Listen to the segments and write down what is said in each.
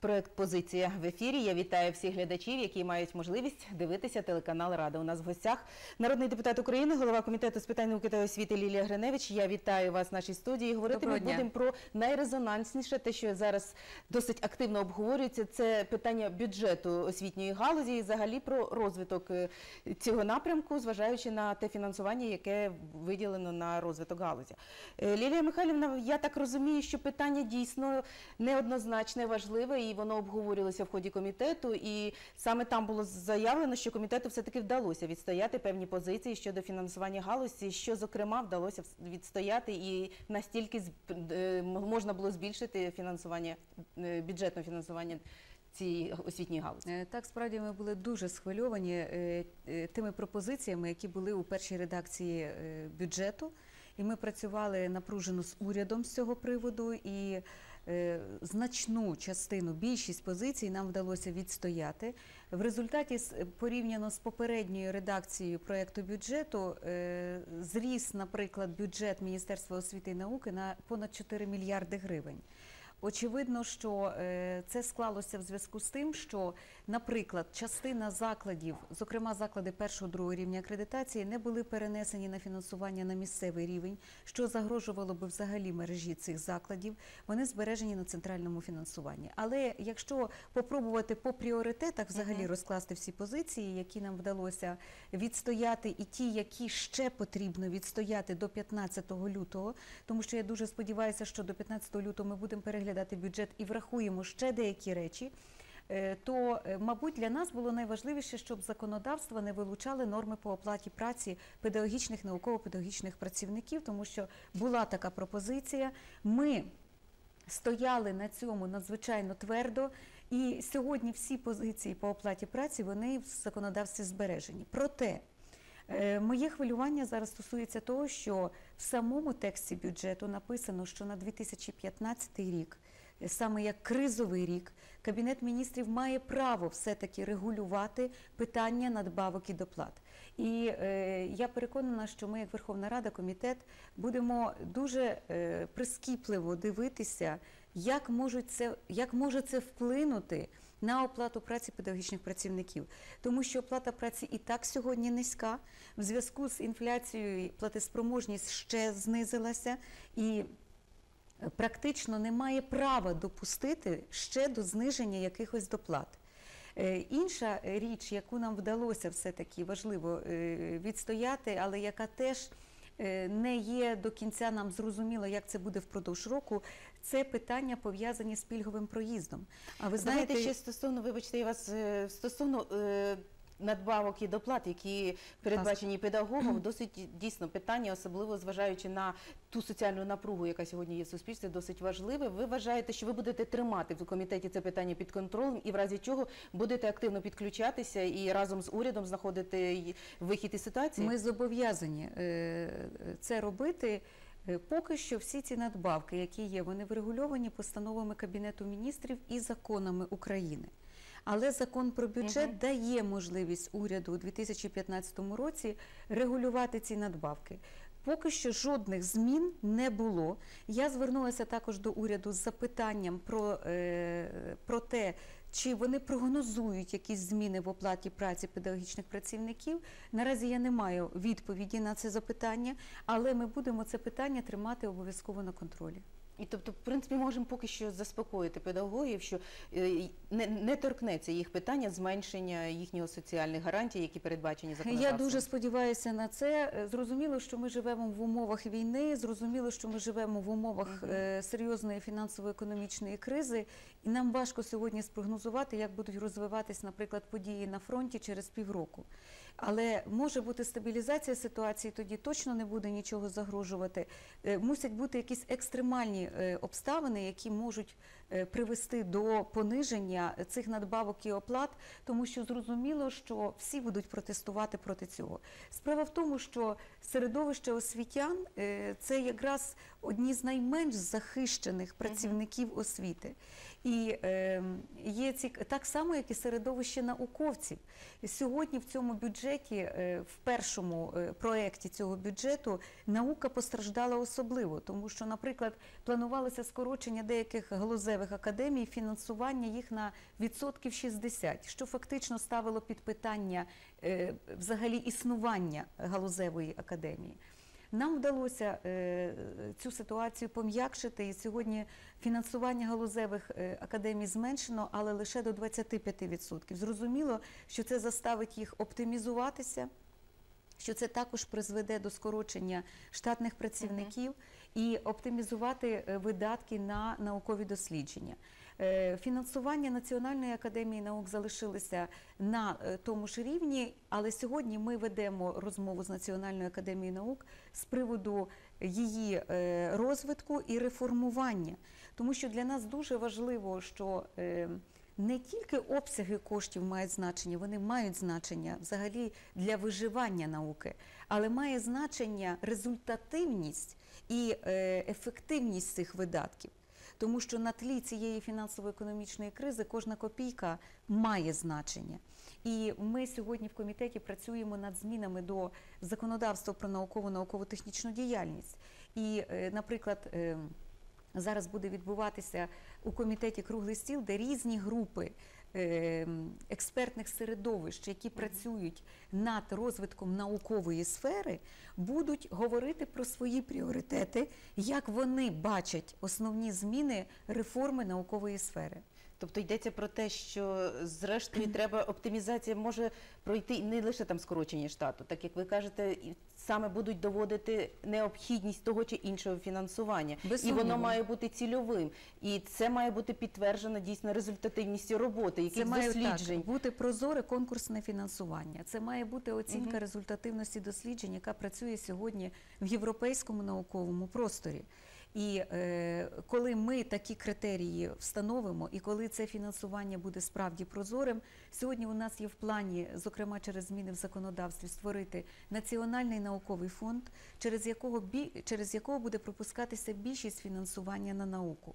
Проект Позиція в ефірі. Я вітаю всіх глядачів, які мають можливість дивитися телеканал Рада. У нас в гостях народний депутат України, голова комітету з питань науки та освіти Лілія Гриневич. Я вітаю вас в нашій студії. Говорити Доброго ми дня. будемо про найрезонансніше, те, що зараз досить активно обговорюється. Це питання бюджету освітньої галузі і взагалі про розвиток е, цього напрямку, зважаючи на те фінансування, яке виділено на розвиток галузі. Е, Лілія Михайлівна, я так розумію, що питання дійсно неоднозначне, важливе, і воно обговорювалося в ході комітету. І саме там було заявлено, що комітету все-таки вдалося відстояти певні позиції щодо фінансування галузі, що зокрема вдалося відстояти, і настільки е, можна було збільшити фінансування е, бюджетне фінансування цієї освітньої галузі. Е, Так, справді ми були дуже схвильовані тими пропозиціями, які були у першій редакції бюджету. І ми працювали напружено з урядом з цього приводу, і значну частину, більшість позицій нам вдалося відстояти. В результаті порівняно з попередньою редакцією проекту бюджету е, зріс, наприклад, бюджет Міністерства освіти і науки на понад 4 мільярди гривень. Очевидно, що е, це склалося в зв'язку з тим, що, наприклад, частина закладів, зокрема заклади першого другого рівня акредитації, не були перенесені на фінансування на місцевий рівень, що загрожувало би взагалі мережі цих закладів. Вони збережені на центральному фінансуванні. Але якщо попробувати по пріоритетах взагалі розкласти всі позиції, які нам вдалося відстояти, і ті, які ще потрібно відстояти до 15 лютого, тому що я дуже сподіваюся, що до 15 лютого ми будемо переглядати бюджет і врахуємо ще деякі речі. е, То, е, мабуть, для нас було найважливіше, щоб законодавство не вилучали норми по оплаті праці педагогічних науково-педагогічних працівників, тому що була така пропозиція. Ми стояли на цьому надзвичайно твердо, і сьогодні всі позиції по оплаті праці вони в законодавстві збережені. Проте моє хвилювання зараз стосується того, що в самому тексті бюджету написано, що на 2015 рік, е, саме як кризовий рік, Кабінет міністрів має право все-таки регулювати питання надбавок і доплат. І е, я переконана, що ми, як Верховна Рада, комітет, будемо дуже е, прискіпливо дивитися, як, можуть це, як може це вплинути на оплату праці педагогічних працівників. Тому що оплата праці і так сьогодні низька. В зв'язку з інфляцією платоспроможність ще знизилася. І практично не має права допустити ще до зниження якихось доплат. Е, Інша річ, яку нам вдалося все-таки важливо е, відстояти, але яка теж е, не є до кінця нам зрозуміло, як це буде впродовж року, це питання пов'язані з пільговим проїздом. А ви Знаєте, знаєте, ще стосовно, вибачте, я вас е, стосовно е, надбавок і доплат, які передбачені педагогом, досить дійсно питання, особливо зважаючи на ту соціальну напругу, яка сьогодні є в суспільстві, досить важливе. Ви вважаєте, що ви будете тримати в комітеті це питання під контролем, і в разі чого будете активно підключатися і разом з урядом знаходити вихід із ситуації? Ми зобов'язані е, це робити. Е, Поки що всі ці надбавки, які є, вони врегульовані постановами Кабінету міністрів і законами України. Але закон про бюджет Мгм. дає можливість уряду у 2015 році регулювати ці надбавки. Поки що жодних змін не було. Я звернулася також до уряду з запитанням про, е, про те, чи вони прогнозують якісь зміни в оплаті праці педагогічних працівників. Наразі я не маю відповіді на це запитання, але ми будемо це питання тримати обов'язково на контролі. І тобто, в принципі, можемо поки що заспокоїти педагогів, що е, не, не торкнеться їх питання зменшення їхнього соціальних гарантій, які передбачені Я дуже сподіваюся на це. Е, Зрозуміло, що ми живемо в умовах війни. Зрозуміло, що ми живемо в умовах е, серйозної фінансово-економічної кризи, і нам важко сьогодні спрогнозувати, як будуть розвиватись, наприклад, події на фронті через півроку. Але може бути стабілізація ситуації, тоді точно не буде нічого загрожувати. Е, Мусять бути якісь екстремальні е, обставини, які можуть привести до пониження цих надбавок і оплат, тому що зрозуміло, що всі будуть протестувати проти цього. Справа в тому, що середовище освітян е, це якраз одні з найменш захищених працівників освіти. І е, є ці так само, як і середовище науковців. Сьогодні в цьому бюджеті, е, в першому е, проєкті цього бюджету, наука постраждала особливо, тому що, наприклад, планувалося скорочення деяких галузевих галузевих академій фінансування їх на відсотків 60, що фактично ставило під питання е, взагалі існування галузевої академії. Нам вдалося е, цю ситуацію пом'якшити, і сьогодні фінансування галузевих е, академій зменшено, але лише до 25%. Зрозуміло, що це заставить їх оптимізуватися, що це також призведе до скорочення штатних працівників і оптимізувати е, видатки на наукові дослідження. Е, Фінансування Національної академії наук залишилося на е, тому ж рівні, але сьогодні ми ведемо розмову з Національною академією наук з приводу її розвитку і реформування. Тому що для нас дуже важливо, що не тільки обсяги коштів мають значення, вони мають значення взагалі для виживання науки, але має значення результативність і е, ефективність цих видатків. Тому що на тлі цієї фінансово-економічної кризи кожна копійка має значення. І ми сьогодні в комітеті працюємо над змінами до законодавства про наукову науково-технічну діяльність. І, е, наприклад, е, зараз буде відбуватися у комітеті круглий стіл, де різні групи е, експертних середовищ, які працюють над розвитком наукової сфери, будуть говорити про свої пріоритети, як вони бачать основні зміни реформи наукової сфери. Тобто йдеться про те, що зрештою треба оптимізація може пройти не лише там скорочення штату, так як ви кажете, саме будуть доводити необхідність того чи іншого фінансування, і воно має бути цільовим, і це має бути підтверджено дійсно результативністю роботи, Це яких має досліджень. так, бути прозоре конкурсне фінансування. Це має бути оцінка Мгм. результативності досліджень, яка працює сьогодні в європейському науковому просторі. І е, коли ми такі критерії встановимо, і коли це фінансування буде справді прозорим, сьогодні у нас є в плані, зокрема через зміни в законодавстві, створити національний науковий фонд, через якого бі, через якого буде пропускатися більшість фінансування на науку.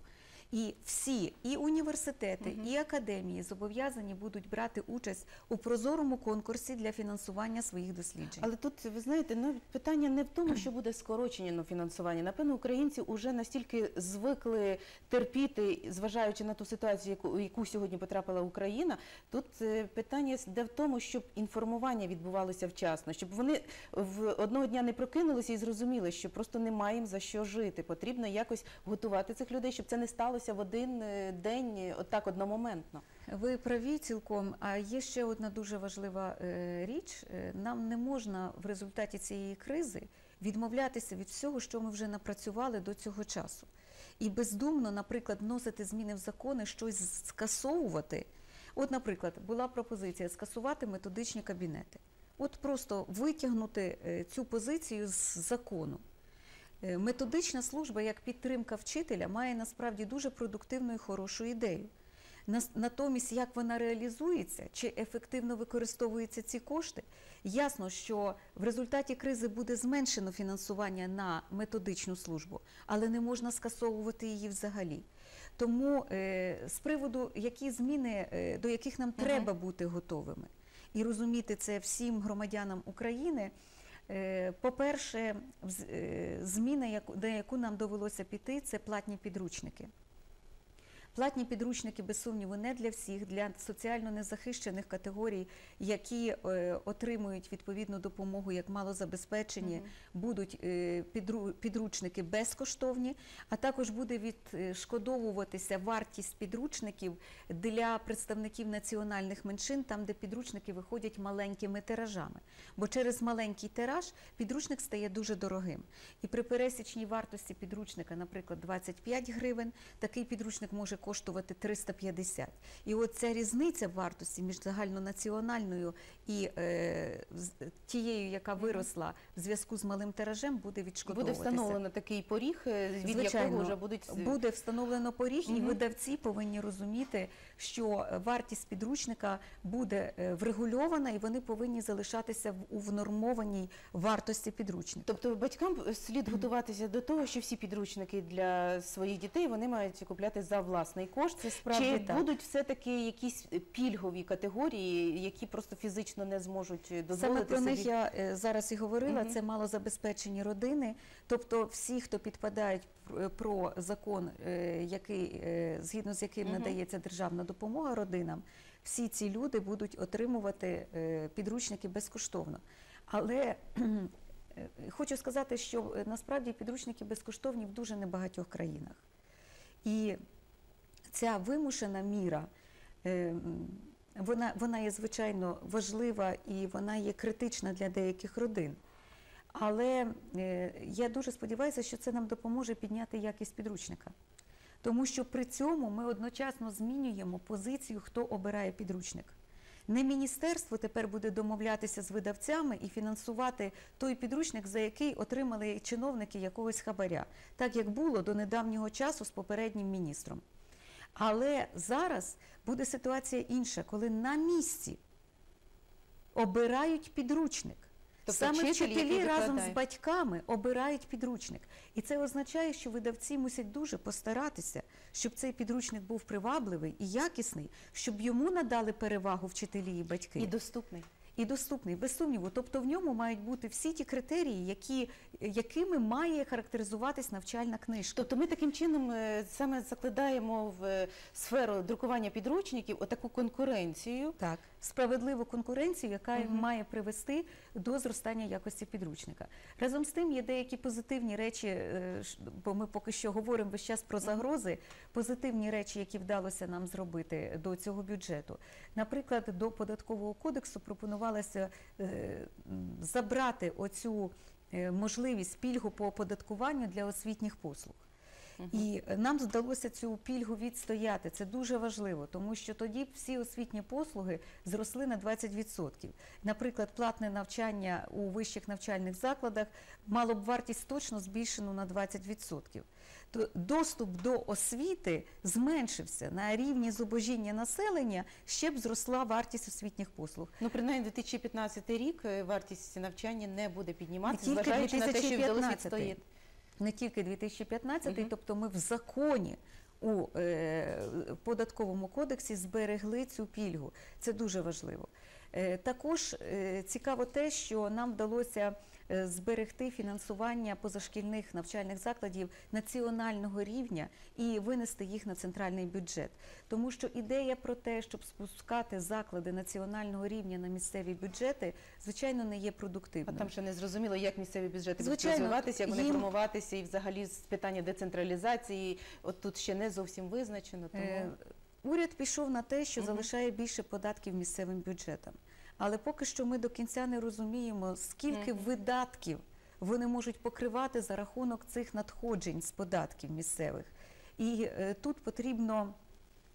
І всі, і університети, і академії зобов'язані будуть брати участь у прозорому конкурсі для фінансування своїх досліджень. Але тут ви знаєте, ну питання не в тому, що буде скорочення на фінансування. Напевно, українці вже настільки звикли терпіти, зважаючи на ту ситуацію, яку, у яку сьогодні потрапила Україна. Тут е, питання де в тому, щоб інформування відбувалося вчасно, щоб вони в одного дня не прокинулися і зрозуміли, що просто немає їм за що жити. Потрібно якось готувати цих людей, щоб це не сталося в один е, день, е, отак одномоментно. Ви праві цілком. А є ще одна дуже важлива е, річ. Нам не можна в результаті цієї кризи відмовлятися від всього, що ми вже напрацювали до цього часу. І бездумно, наприклад, вносити зміни в закони, щось скасовувати. От, наприклад, була пропозиція скасувати методичні кабінети. От просто витягнути цю позицію з закону. Е, Методична служба як підтримка вчителя має насправді дуже продуктивну і хорошу ідею. Натомість, як вона реалізується, чи ефективно використовуються ці кошти, ясно, що в результаті кризи буде зменшено фінансування на методичну службу, але не можна скасовувати її взагалі. Тому е, з приводу, які зміни, е, до яких нам треба бути готовими, і розуміти це всім громадянам України. Е, По-перше, е, зміна, на яку нам довелося піти, це платні підручники. Платні підручники, без сумніву, не для всіх, для соціально незахищених категорій, які е, отримують відповідну допомогу як малозабезпечені, Мгм. будуть е, підру- підручники безкоштовні, а також буде відшкодовуватися вартість підручників для представників національних меншин, там, де підручники виходять маленькими тиражами. Бо через маленький тираж підручник стає дуже дорогим. І при пересічній вартості підручника, наприклад, 25 гривень, такий підручник може коштувати 350. І от ця різниця в вартості між загальнонаціональною і е, тією, яка виросла в зв'язку з малим тиражем, буде Буде встановлено такий поріг, е, від Звичайно, якого вже будуть буде встановлено поріг, і видавці повинні розуміти, що вартість підручника буде е, врегульована, і вони повинні залишатися у внормованій вартості підручника. Тобто батькам слід готуватися до того, що всі підручники для своїх дітей вони мають купляти за власний власний кошт. Це справді Чи так. будуть все-таки якісь пільгові категорії, які просто фізично не зможуть дозволити Саме про собі? них я е, зараз і говорила. Мгм. Це малозабезпечені родини. Тобто, всі, хто підпадають про закон, е, який е, згідно з яким Мгм. надається державна допомога родинам, всі ці люди будуть отримувати е, підручники безкоштовно. Але е, хочу сказати, що е, насправді підручники безкоштовні в дуже небагатьох країнах. І ця вимушена міра, е, вона, вона є звичайно важлива і вона є критична для деяких родин. Але е, я дуже сподіваюся, що це нам допоможе підняти якість підручника. Тому що при цьому ми одночасно змінюємо позицію, хто обирає підручник. Не міністерство тепер буде домовлятися з видавцями і фінансувати той підручник, за який отримали чиновники якогось хабаря, так як було до недавнього часу з попереднім міністром. Але зараз буде ситуація інша, коли на місці обирають підручник. Тобто Саме вчителі разом з батьками обирають підручник. І це означає, що видавці мусять дуже постаратися, щоб цей підручник був привабливий і якісний, щоб йому надали перевагу вчителі і батьки і доступний. І доступний, без сумніву. Тобто в ньому мають бути всі ті критерії, які, якими має характеризуватись навчальна книжка. Тобто ми таким чином е, саме закладаємо в е, сферу друкування підручників отаку конкуренцію. Так, справедливу конкуренцію, яка Мгм. має привести до зростання якості підручника. Разом з тим є деякі позитивні речі, е, бо ми поки що говоримо весь час про загрози, позитивні речі, які вдалося нам зробити до цього бюджету. Наприклад, до податкового кодексу пропонувалося е, забрати оцю е, можливість пільгу по оподаткуванню для освітніх послуг. І е, нам вдалося цю пільгу відстояти. Це дуже важливо, тому що тоді всі освітні послуги зросли на 20%. Наприклад, платне навчання у вищих навчальних закладах мало б вартість точно збільшену на 20%. То доступ до освіти зменшився на рівні зубожіння населення, ще б зросла вартість освітніх послуг. Ну, принаймні, 2015 рік е, вартість навчання не буде підніматися, зважаючи на те, що вдалося 2015. Не тільки 2015, угу. тобто ми в законі у е, податковому кодексі зберегли цю пільгу. Це дуже важливо. Е, також е, цікаво те, що нам вдалося зберегти фінансування позашкільних навчальних закладів національного рівня і винести їх на центральний бюджет. Тому що ідея про те, щоб спускати заклади національного рівня на місцеві бюджети, звичайно, не є А там ще не зрозуміло, як місцеві бюджети будуть розвиватися, як вони їм- формуватися, і взагалі з питання децентралізації. От тут ще не зовсім визначено. Тому Е, Уряд пішов на те, що залишає більше податків місцевим бюджетам. Але поки що ми до кінця не розуміємо, скільки видатків вони можуть покривати за рахунок цих надходжень з податків місцевих. І е, тут потрібно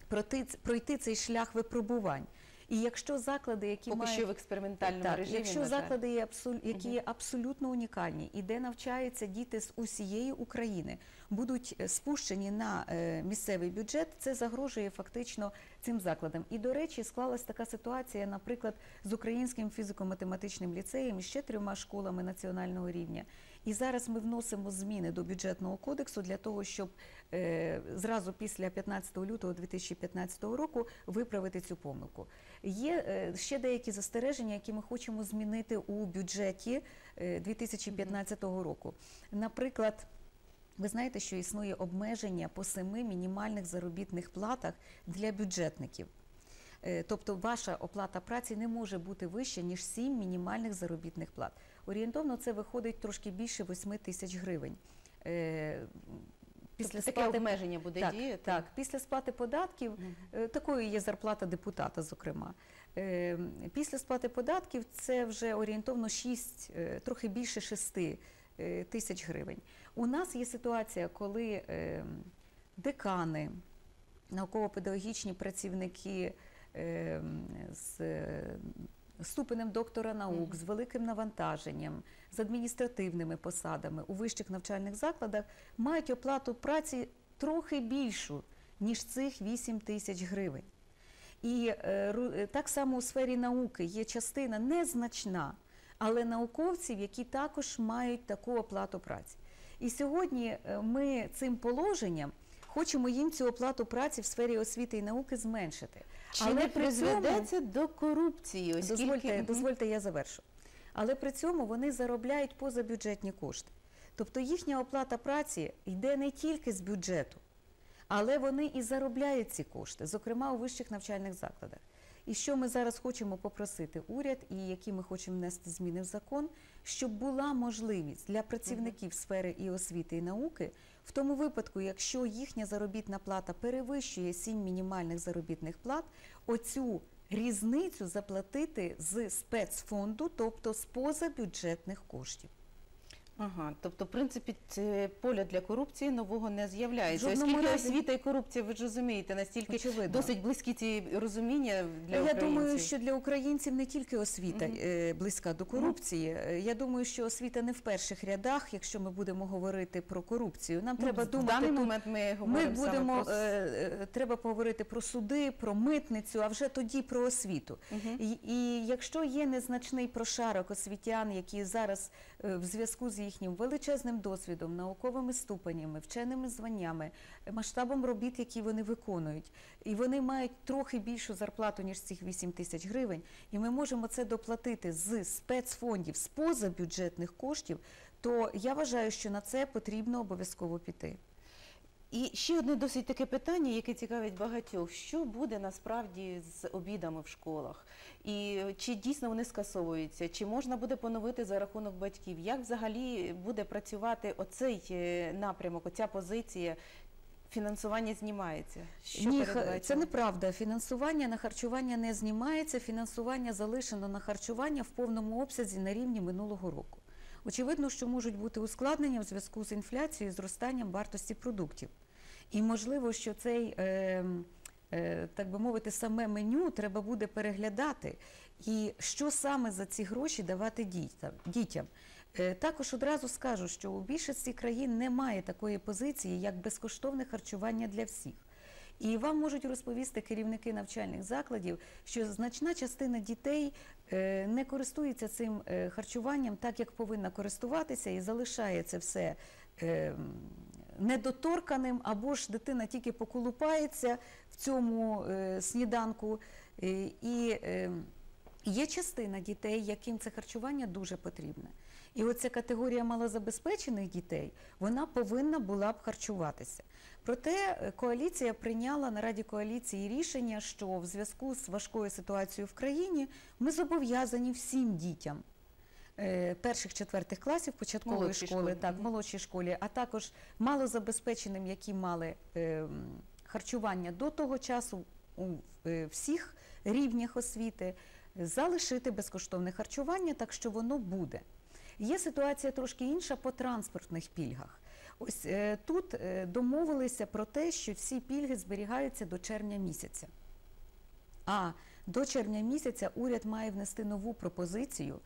пройти, пройти цей шлях випробувань. І якщо заклади, які поки мають що в експериментальному так, режимі. якщо заклади є абсол- які є абсолютно унікальні, і де навчаються діти з усієї України, будуть е, спущені на е, місцевий бюджет, це загрожує фактично цим закладам. І до речі, склалась така ситуація, наприклад, з українським фізико-математичним ліцеєм і ще трьома школами національного рівня. І зараз ми вносимо зміни до бюджетного кодексу для того, щоб е, зразу після 15 лютого 2015 року виправити цю помилку. Є ще деякі застереження, які ми хочемо змінити у бюджеті е, 2015 року. Наприклад, ви знаєте, що існує обмеження по семи мінімальних заробітних платах для бюджетників. Е, Тобто ваша оплата праці не може бути вища, ніж 7 мінімальних заробітних плат. Орієнтовно це виходить трошки більше 8 тисяч гривень. Е, Тобто таке обмеження буде так, діяти. так, після сплати податків. Е, Такою є зарплата депутата, зокрема. Після сплати податків це вже орієнтовно 6, е, трохи більше 6 е, тисяч гривень. У нас є ситуація, коли е, декани, науково-педагогічні працівники е, з е, ступенем доктора наук, з великим навантаженням, з адміністративними посадами у вищих навчальних закладах мають оплату праці трохи більшу, ніж цих 8 тисяч гривень. І е, е, так само у сфері науки є частина незначна, але науковців, які також мають таку оплату праці. І сьогодні е, ми цим положенням хочемо їм цю оплату праці в сфері освіти і науки зменшити. Чи Але не призведе це до корупції? Оскільки... Дозвольте, дозвольте, я завершу. Але при цьому вони заробляють позабюджетні кошти. Тобто їхня оплата праці йде не тільки з бюджету, але вони і заробляють ці кошти, зокрема у вищих навчальних закладах. І що ми зараз хочемо попросити уряд, і які ми хочемо внести зміни в закон, щоб була можливість для працівників сфери і освіти і науки, в тому випадку, якщо їхня заробітна плата перевищує 7 мінімальних заробітних плат, оцю різницю заплатити з спецфонду, тобто з позабюджетних коштів. Ага, тобто, в принципі, це поля для корупції нового не з'являється. Оскільки разі. освіта і корупція, ви ж розумієте, настільки Очевидно. досить близькі ці розуміння для Я українців. думаю, що для українців не тільки освіта е, близька до корупції. Е, Я думаю, що освіта не в перших рядах, якщо ми будемо говорити про корупцію. Нам Ну, треба в думати даний момент ми Ми говоримо саме будемо про... е, треба поговорити про суди, про митницю, а вже тоді про освіту. Мгм. І, і якщо є незначний прошарок освітян, які зараз е, в зв'язку з їхнім величезним досвідом, науковими ступенями, вченими званнями, е, масштабом робіт, які вони виконують, і вони мають трохи більшу зарплату ніж цих 8 тисяч гривень, і ми можемо це доплатити з спецфондів, з позабюджетних коштів, то я вважаю, що на це потрібно обов'язково піти. І ще одне досить таке питання, яке цікавить багатьох. Що буде насправді з обідами в школах? І чи дійсно вони скасовуються? Чи можна буде поновити за рахунок батьків? Як взагалі буде працювати оцей е, напрямок, оця позиція? Фінансування знімається? Що Ні, це неправда. Фінансування на харчування не знімається. Фінансування залишено на харчування в повному обсязі на рівні минулого року. Очевидно, що можуть бути ускладнення в зв'язку з інфляцією і зростанням вартості продуктів. І можливо, що цей, е, е, так би мовити, саме меню треба буде переглядати. І що саме за ці гроші давати дітям. Е, Також одразу скажу, що у більшості країн немає такої позиції, як безкоштовне харчування для всіх. І вам можуть розповісти керівники навчальних закладів, що значна частина дітей не користується цим е, харчуванням так, як повинна користуватися, і залишає це все е, недоторканим, або ж дитина тільки поколупається в цьому е, сніданку. Е, І е, є частина дітей, яким це харчування дуже потрібне. І оця категорія малозабезпечених дітей, вона повинна була б харчуватися. Проте е, коаліція прийняла на Раді коаліції рішення, що в зв'язку з важкою ситуацією в країні ми зобов'язані всім дітям е, перших четвертих класів початкової Молодшій школи, школі, так, молодшій школі, а також малозабезпеченим, які мали е, харчування до того часу у е, всіх рівнях освіти, залишити безкоштовне харчування, так що воно буде. Є ситуація трошки інша по транспортних пільгах. Ось е, тут е, домовилися про те, що всі пільги зберігаються до червня місяця. А до червня місяця уряд має внести нову пропозицію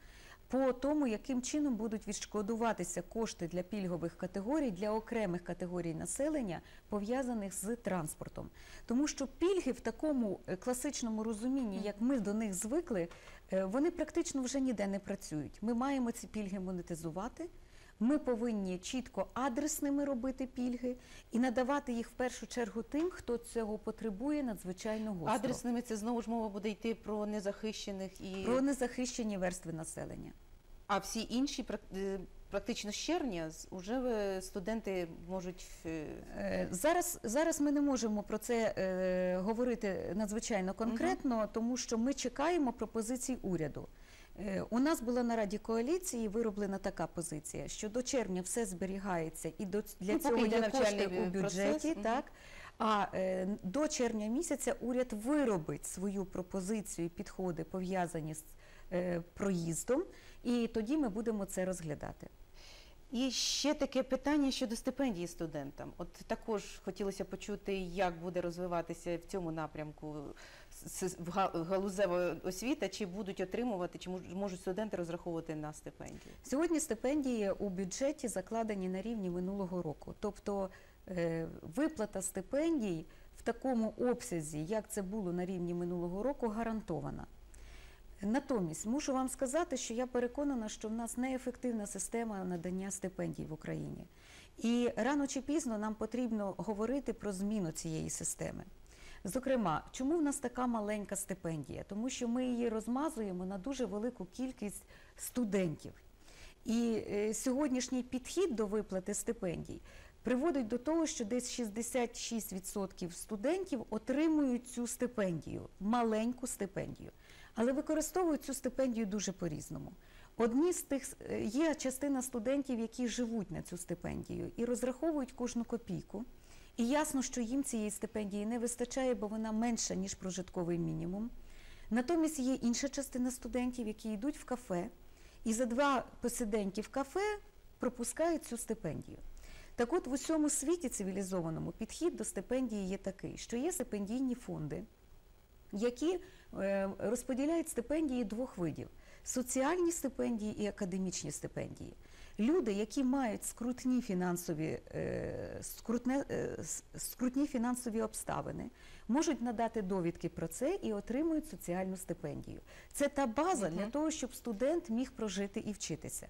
по тому, яким чином будуть відшкодуватися кошти для пільгових категорій для окремих категорій населення, пов'язаних з транспортом. Тому що пільги в такому е, класичному розумінні, як ми до них звикли, е, вони практично вже ніде не працюють. Ми маємо ці пільги монетизувати. Ми повинні чітко адресними робити пільги і надавати їх в першу чергу тим, хто цього потребує надзвичайно гостро. Адресними це знову ж мова буде йти про незахищених і Про незахищені верстви населення. а всі інші е, практично з червня уже е, студенти можуть е, Зараз, зараз ми не можемо про це е, говорити надзвичайно конкретно, тому що ми чекаємо пропозицій уряду. Е, У нас була на раді коаліції вироблена така позиція, що до червня все зберігається і до для Ну, цього є кошти у бюджеті. процес. Так а е, до червня місяця уряд виробить свою пропозицію і підходи пов'язані з е, проїздом, і тоді ми будемо це розглядати. І ще таке питання щодо стипендії студентам. От також хотілося почути, як буде розвиватися в цьому напрямку галузева освіта, чи будуть отримувати, чи можуть студенти розраховувати на стипендії. Сьогодні стипендії у бюджеті закладені на рівні минулого року. Тобто е, виплата стипендій в такому обсязі, як це було на рівні минулого року, гарантована. Натомість мушу вам сказати, що я переконана, що в нас неефективна система надання стипендій в Україні. І рано чи пізно нам потрібно говорити про зміну цієї системи. Зокрема, чому в нас така маленька стипендія? Тому що ми її розмазуємо на дуже велику кількість студентів. І е, сьогоднішній підхід до виплати стипендій приводить до того, що десь 66% студентів отримують цю стипендію, маленьку стипендію, але використовують цю стипендію дуже по-різному. Одні з тих е, є частина студентів, які живуть на цю стипендію і розраховують кожну копійку. І ясно, що їм цієї стипендії не вистачає, бо вона менша ніж прожитковий мінімум. Натомість є інша частина студентів, які йдуть в кафе і за два посиденьки в кафе пропускають цю стипендію. Так от в усьому світі цивілізованому підхід до стипендії є такий, що є стипендійні фонди, які е, розподіляють стипендії двох видів: соціальні стипендії і академічні стипендії. Люди, які мають скрутні фінансові, е, скрутне, е, скрутні фінансові обставини, можуть надати довідки про це і отримують соціальну стипендію. Це та база для того, щоб студент міг прожити і вчитися.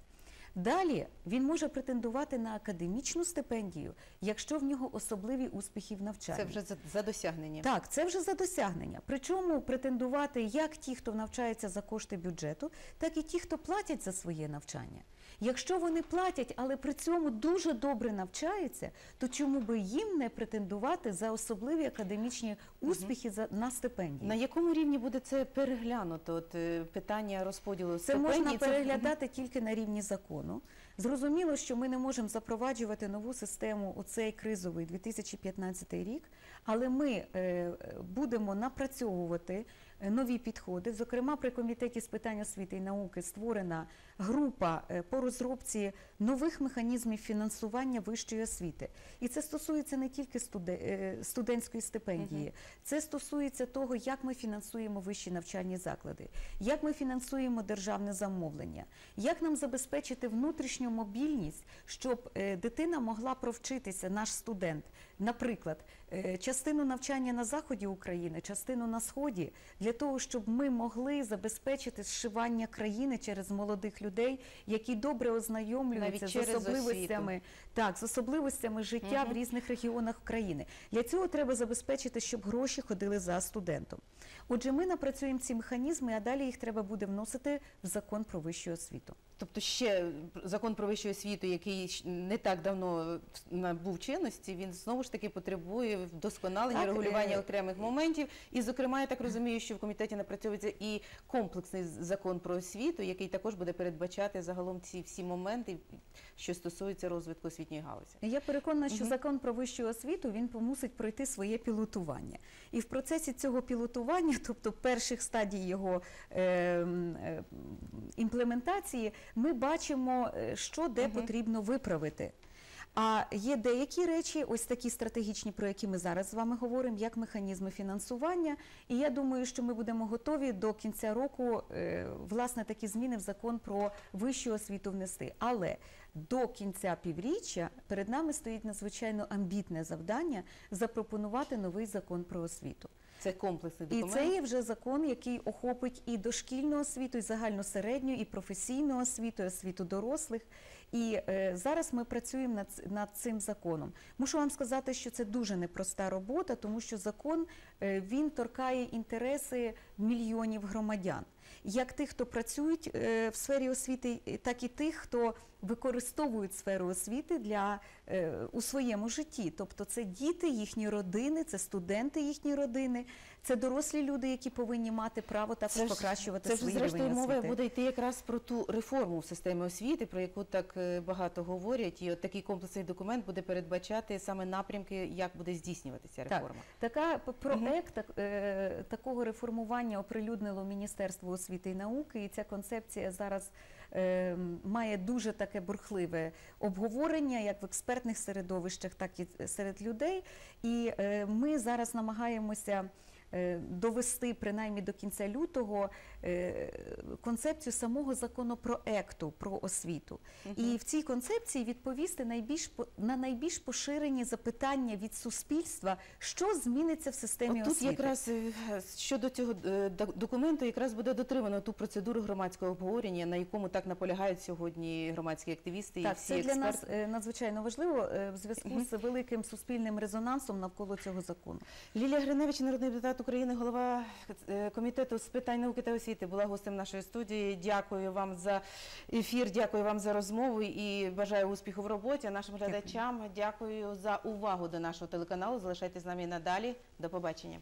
Далі він може претендувати на академічну стипендію, якщо в нього особливі успіхи в навчанні. Це вже за, за досягнення. Так, це вже за досягнення. Причому претендувати як ті, хто навчається за кошти бюджету, так і ті, хто платять за своє навчання. Якщо вони платять, але при цьому дуже добре навчаються, то чому би їм не претендувати за особливі академічні успіхи за на стипендії? На якому рівні буде це переглянуто? От, е, питання розподілу Це стипендій? можна переглядати тільки на рівні закону. Зрозуміло, що ми не можемо запроваджувати нову систему у цей кризовий 2015 рік, але ми е, будемо напрацьовувати нові підходи. Зокрема, при комітеті з питань освіти і науки створена група е, по розробці нових механізмів фінансування вищої освіти. І це стосується не тільки е, студентської стипендії, це стосується того, як ми фінансуємо вищі навчальні заклади, як ми фінансуємо державне замовлення, як нам забезпечити внутрішню мобільність, щоб е, дитина могла провчитися, наш студент, наприклад, е, частину навчання на заході України, частину на сході, для того, щоб ми могли забезпечити зшивання країни через молодих людей, які добре ознайомлюються з особливостями, так, з особливостями життя в різних регіонах країни. Для цього треба забезпечити, щоб гроші ходили за студентом. Отже, ми напрацюємо ці механізми, а далі їх треба буде вносити в закон про вищу освіту. Тобто ще закон про вищу освіту, який не так давно набув чинності, він знову ж таки потребує вдосконалення, Так, регулювання е, окремих моментів. І, зокрема, я так розумію, що в комітеті напрацьовується і комплексний закон про освіту, який також буде передбачати загалом ці всі моменти, що стосуються розвитку освітньої галузі. Я переконана, що закон про вищу освіту він помусить пройти своє пілотування. І в процесі цього пілотування, тобто перших стадій його е, е, імплементації, ми бачимо, е, що де Мгм. потрібно виправити. А є деякі речі, ось такі стратегічні, про які ми зараз з вами говоримо, як механізми фінансування. І я думаю, що ми будемо готові до кінця року е, власне такі зміни в закон про вищу освіту внести. Але до кінця півріччя перед нами стоїть надзвичайно амбітне завдання запропонувати новий закон про освіту. Це комплексний І це є вже закон, який охопить і дошкільну освіту, і загальносередню, і професійну освіту, і освіту дорослих. І е, зараз ми працюємо над, над цим законом. Мушу вам сказати, що це дуже непроста робота, тому що закон е, він торкає інтереси мільйонів громадян. Як тих, хто працюють е, в сфері освіти, так і тих, хто використовують сферу освіти для у своєму житті. Тобто це діти, їхні родини, це студенти їхні родини, це дорослі люди, які повинні мати право також Це покращувати Це ж свій зрештою мова буде йти якраз про ту реформу в системі освіти, про яку так е, багато говорять. І от такий комплексний документ буде передбачати саме напрямки, як буде здійснюватися Так. реформа. Така п- проект так, е, такого реформування оприлюднило Міністерство освіти і науки, і ця концепція зараз е, має дуже таке бурхливе обговорення, як в експертних середовищах, так і серед людей. І е, ми зараз намагаємося. е, Довести принаймні до кінця лютого концепцію самого законопроекту про освіту. І в цій концепції відповісти найбільш на найбільш поширені запитання від суспільства, що зміниться в системі От тут освіти. якраз е, щодо цього е, документу якраз буде дотримано ту процедуру громадського обговорення, на якому так наполягають сьогодні громадські активісти і Так, всі це для нас е, надзвичайно важливо е, в зв'язку з великим суспільним резонансом навколо цього закону. Лілія Гриневич, народний депутат України, голова е, комітету з питань науки та освіти, була гостем нашої студії. Дякую вам за ефір, дякую вам за розмову і бажаю успіху в роботі. А нашим глядачам дякую за увагу до нашого телеканалу. Залишайтесь з нами і надалі. До побачення.